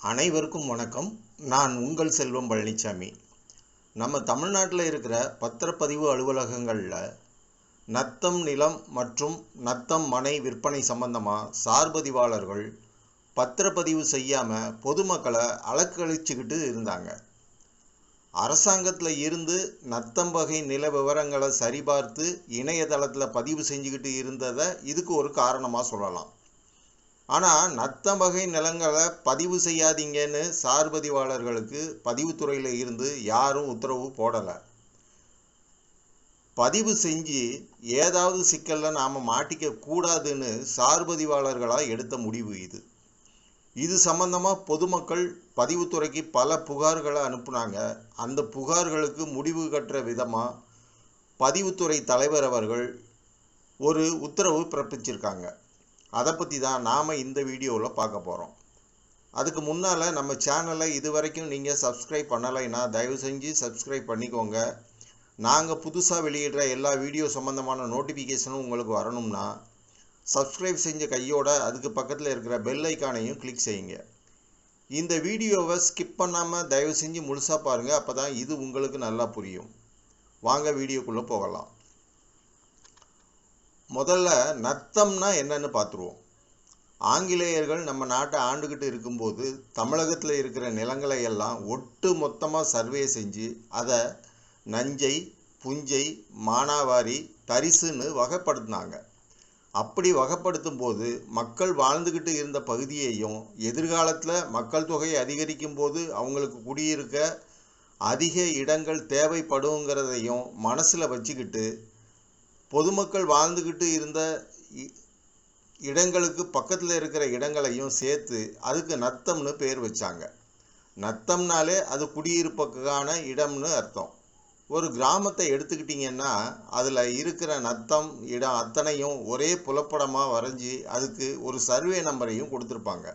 அனைவருக்கும் வணக்கம். நான் உங்கள் செல்வம் பழனிசாமி நம்ம தமிழ்நாட்டில் இருக்கிற பத்திரப்பதிவு அலுவலகங்களில் நத்தம் நிலம் மற்றும் நத்தம் மனை விற்பனை சம்பந்தமாக சார்பதிவாளர்கள் பத்திரப்பதிவு செய்யாமல் பொதுமக்களை அலக்களிச்சுக்கிட்டு இருந்தாங்க. அரசாங்கத்தில் இருந்து நத்தம் வகை நில விவரங்களை சரிபார்த்து இணையதளத்தில் பதிவு செஞ்சுக்கிட்டு இருந்ததை இதுக்கு ஒரு காரணமாக சொல்லலாம். ஆனால் நத்தம் வகை நிலங்களை பதிவு செய்யாதீங்கன்னு சார்பதிவாளர்களுக்கு பதிவுத்துறையில் இருந்து யாரும் உத்தரவு போடலை. பதிவு செஞ்சு ஏதாவது சிக்கலில் நாம் மாட்டிக்க கூடாதுன்னு சார்பதிவாளர்களாக எடுத்த முடிவு இது. இது சம்பந்தமாக பொதுமக்கள் பதிவுத்துறைக்கு பல புகார்களை அனுப்புனாங்க. அந்த புகார்களுக்கு முடிவு கட்டுற விதமாக பதிவுத்துறை தலைவர் அவர்கள் ஒரு உத்தரவு பிறப்பிச்சிருக்காங்க. அதை பற்றி தான் நாம் இந்த வீடியோவில் பார்க்க போகிறோம் அதுக்கு முன்னால் நம்ம சேனலை இது வரைக்கும் நீங்கள் சப்ஸ்கிரைப் பண்ணலைன்னா தயவு செஞ்சு சப்ஸ்கிரைப் பண்ணிக்கோங்க. நாங்கள் புதுசாக வெளியிடுற எல்லா வீடியோ சம்மந்தமான நோட்டிஃபிகேஷனும் உங்களுக்கு வரணும்னா சப்ஸ்கிரைப் செஞ்ச கையோட அதுக்கு பக்கத்தில் இருக்கிற பெல் ஐக்கானையும் கிளிக் செய்யுங்க. இந்த வீடியோவை ஸ்கிப் பண்ணாமல் தயவு செஞ்சு முழுசாக பாருங்கள் அப்போ தான் இது உங்களுக்கு நல்லா புரியும். வாங்க வீடியோக்குள்ளே போகலாம். முதல்ல நத்தம்னா என்னன்னு பார்த்துருவோம். ஆங்கிலேயர்கள் நம்ம நாட்டை ஆண்டுக்கிட்டு இருக்கும்போது தமிழகத்தில் இருக்கிற நிலங்களை எல்லாம் ஒட்டு மொத்தமாக சர்வே செஞ்சு அதை நஞ்சை புஞ்சை மானாவாரி தரிசுன்னு வகைப்படுத்தினாங்க. அப்படி வகைப்படுத்தும் போது மக்கள் வாழ்ந்துக்கிட்டு இருந்த பகுதியையும் எதிர்காலத்தில் மக்கள் தொகை அதிகரிக்கும் போது அவங்களுக்கு குடியிருக்க அதிக இடங்கள் தேவைப்படுங்கிறதையும் மனசில் வச்சுக்கிட்டு பொதுமக்கள் வாழ்ந்துக்கிட்டு இருந்த இடங்களுக்கு பக்கத்தில் இருக்கிற இடங்களையும் சேர்த்து அதுக்கு நத்தம்னு பேர் வச்சாங்க. நத்தம்னாலே அது குடியிருப்புக்கான இடம்னு அர்த்தம். ஒரு கிராமத்தை எடுத்துக்கிட்டிங்கன்னா அதில் இருக்கிற நத்தம் இடம் அத்தனையும் ஒரே புலப்படமாக வரைஞ்சி அதுக்கு ஒரு சர்வே நம்பரையும் கொடுத்துருப்பாங்க.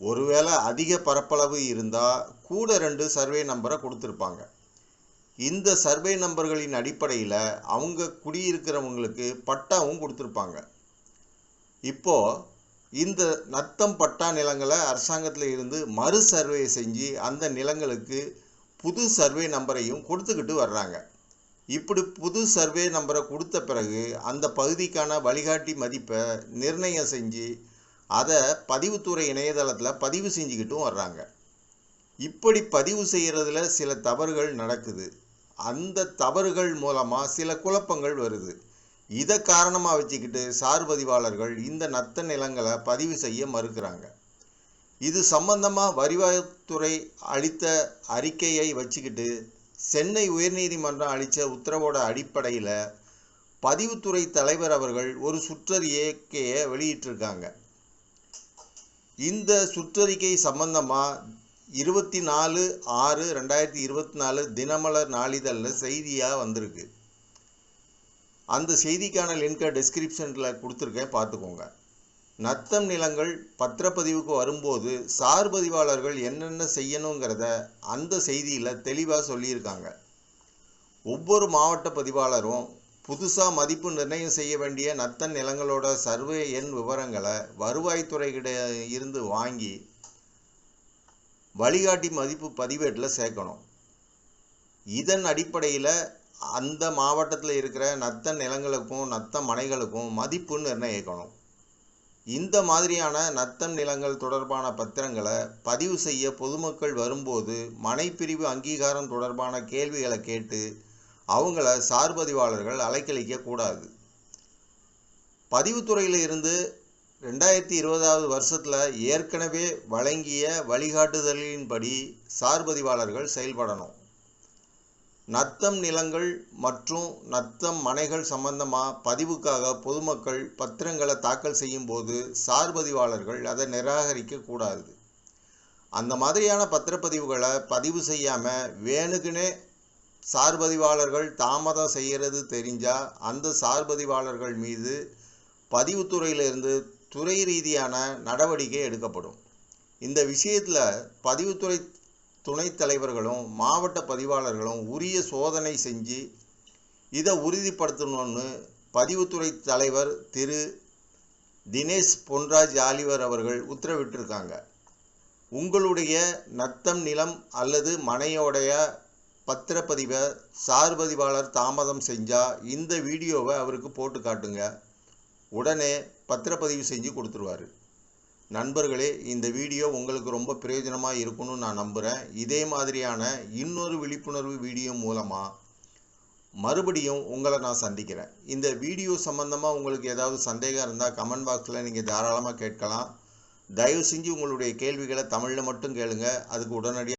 ஒருவேளை அதிக பரப்பளவு இருந்தால் கூட ரெண்டு சர்வே நம்பரை கொடுத்துருப்பாங்க. இந்த சர்வே நம்பர்களின் அடிப்படையில் அவங்க குடியிருக்கிறவங்களுக்கு பட்டாவும் கொடுத்துருப்பாங்க. இப்போது இந்த நத்தம் பட்டா நிலங்களை அரசாங்கத்தில் இருந்து மறு சர்வே செஞ்சு அந்த நிலங்களுக்கு புது சர்வே நம்பரையும் கொடுத்துக்கிட்டு வர்றாங்க. இப்படி புது சர்வே நம்பரை கொடுத்த பிறகு அந்த பகுதிக்கான வழிகாட்டி மதிப்பை நிர்ணயம் செஞ்சு அதை பதிவுத்துறை இணையதளத்தில் பதிவு செஞ்சுக்கிட்டும் வர்றாங்க. இப்படி பதிவு செய்கிறதுல சில தவறுகள் நடக்குது. அந்த தவறுகள் மூலமாக சில குழப்பங்கள் வருது. இதை காரணமாக வச்சுக்கிட்டு சார்பதிவாளர்கள் இந்த நத்த நிலங்களை பதிவு செய்ய மறுக்கிறாங்க. இது சம்பந்தமாக வருவாய்த்துறை அளித்த அறிக்கையை வச்சுக்கிட்டு சென்னை உயர்நீதிமன்றம் அளித்த உத்தரவோட அடிப்படையில் பதிவுத்துறை தலைவர் அவர்கள் ஒரு சுற்றறிக்கையை வெளியிட்டிருக்காங்க. இந்த சுற்றறிக்கை சம்பந்தமாக இருபத்தி நாலு ஆறு ரெண்டாயிரத்தி இருபத்தி நாலு தினமலர் நாளிதழில் செய்தியாக வந்திருக்கு. அந்த செய்திக்கான லிங்கை டிஸ்கிரிப்ஷனில் கொடுத்துருக்கேன் பார்த்துக்கோங்க. நத்தம் நிலங்கள் பத்திரப்பதிவுக்கு வரும்போது சார்பதிவாளர்கள் என்னென்ன செய்யணுங்கிறத அந்த செய்தியில் தெளிவாக சொல்லியிருக்காங்க. ஒவ்வொரு மாவட்ட பதிவாளரும் புதுசாக மதிப்பு நிர்ணயம் செய்ய வேண்டிய நத்தன் நிலங்களோட சர்வே எண் விவரங்களை வருவாய்த்துறைகிட்ட இருந்து வாங்கி வழிகாட்டி மதிப்பு பதிவேட்டில் சேர்க்கணும். இதன் அடிப்படையில் அந்த மாவட்டத்தில் இருக்கிற நத்த நிலங்களுக்கும் நத்த மனைகளுக்கும் மதிப்பு நிர்ணயிக்கணும் இந்த மாதிரியான நத்தம் நிலங்கள் தொடர்பான பத்திரங்களை பதிவு செய்ய பொதுமக்கள் வரும்போது மனைப்பிரிவு அங்கீகாரம் தொடர்பான கேள்விகளை கேட்டு அவங்கள சார்பதிவாளர்கள் அலைக்கழிக்க கூடாது. பதிவுத்துறையில் இருந்து ரெண்டாயிரத்தி இருபதாவது வருஷத்தில் ஏற்கனவே வழங்கிய வழிகாட்டுதலின்படி சார்பதிவாளர்கள் செயல்படணும். நத்தம் நிலங்கள் மற்றும் நத்தம் மனைகள் சம்பந்தமாக பதிவுக்காக பொதுமக்கள் பத்திரங்களை தாக்கல் செய்யும்போது சார்பதிவாளர்கள் அதை நிராகரிக்க கூடாது. அந்த மாதிரியான பத்திரப்பதிவுகளை பதிவு செய்யாமல் வேணுக்குனே சார்பதிவாளர்கள் தாமதம் செய்கிறது தெரிஞ்சால் அந்த சார்பதிவாளர்கள் மீது பதிவுத்துறையிலிருந்து துறை ரீதியான நடவடிக்கை எடுக்கப்படும். இந்த விஷயத்தில் பதிவுத்துறை துணைத் தலைவர்களும் மாவட்ட பதிவாளர்களும் உரிய சோதனை செஞ்சு இதை உறுதிப்படுத்தணும்னு பதிவுத்துறை தலைவர் திரு. தினேஷ் பொன்ராஜ் ஆலிவர் அவர்கள் உத்தரவிட்டிருக்காங்க. உங்களுடைய நத்தம் நிலம் அல்லது மனையோடைய பத்திரப்பதிவை சார்பதிவாளர் தாமதம் செஞ்சால் இந்த வீடியோவை அவருக்கு போட்டு காட்டுங்க. உடனே பத்திரப்பதிவு செஞ்சு கொடுத்துருவாரு. நண்பர்களே இந்த வீடியோ உங்களுக்கு ரொம்ப பிரயோஜனமாக இருக்கும்னு நான் நம்புகிறேன் இதே மாதிரியான இன்னொரு விழிப்புணர்வு வீடியோ மூலமாக மறுபடியும் உங்களை நான் சந்திக்கிறேன். இந்த வீடியோ சம்மந்தமாக உங்களுக்கு ஏதாவது சந்தேகம் இருந்தால் கமெண்ட் பாக்ஸில் நீங்கள் தாராளமாக கேட்கலாம். தயவு செஞ்சு உங்களுடைய கேள்விகளை தமிழில் மட்டும் கேளுங்க. அதுக்கு உடனடியாக